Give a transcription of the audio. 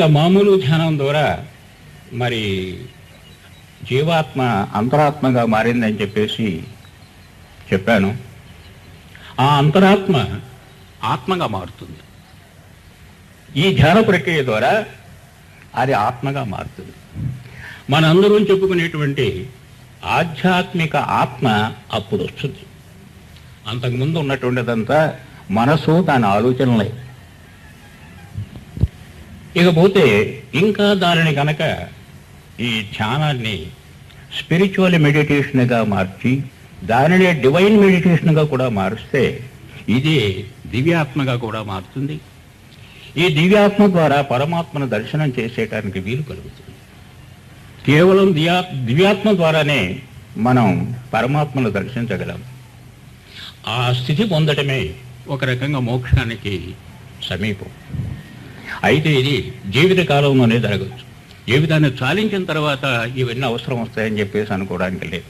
యొక్క మామూలు ధ్యానం ద్వారా మరి జీవాత్మ అంతరాత్మగా మారిందని చెప్పేసి చెప్పాను. ఆ అంతరాత్మ ఆత్మగా మారుతుంది. ఈ ధ్యాన ప్రక్రియ ద్వారా అది ఆత్మగా మారుతుంది. మనందరం చెప్పుకునేటువంటి ఆధ్యాత్మిక ఆత్మ అప్పుడు వస్తుంది. అంతకుముందు ఉన్నటువంటిదంతా మనసు దాని ఆలోచనలే. ఇకపోతే ఇంకా దానిని కనుక ఈ ధ్యానాన్ని స్పిరిచువల్ మెడిటేషన్గా మార్చి దానిని డివైన్ మెడిటేషన్గా కూడా మారుస్తే ఇది దివ్యాత్మగా కూడా మారుతుంది. ఈ దివ్యాత్మ ద్వారా పరమాత్మను దర్శనం చేసేటానికి వీలు కలుగుతుంది. కేవలం దియా దివ్యాత్మ ద్వారానే మనం పరమాత్మను దర్శించగలం. ఆ స్థితి పొందటమే ఒక రకంగా మోక్షానికి సమీపం. అయితే ఇది జీవిత కాలంలోనే జరగచ్చు జీవితాన్ని చాలించిన తర్వాత ఇవన్నీ అవసరం వస్తాయని చెప్పేసి అనుకోవడానికి లేదు.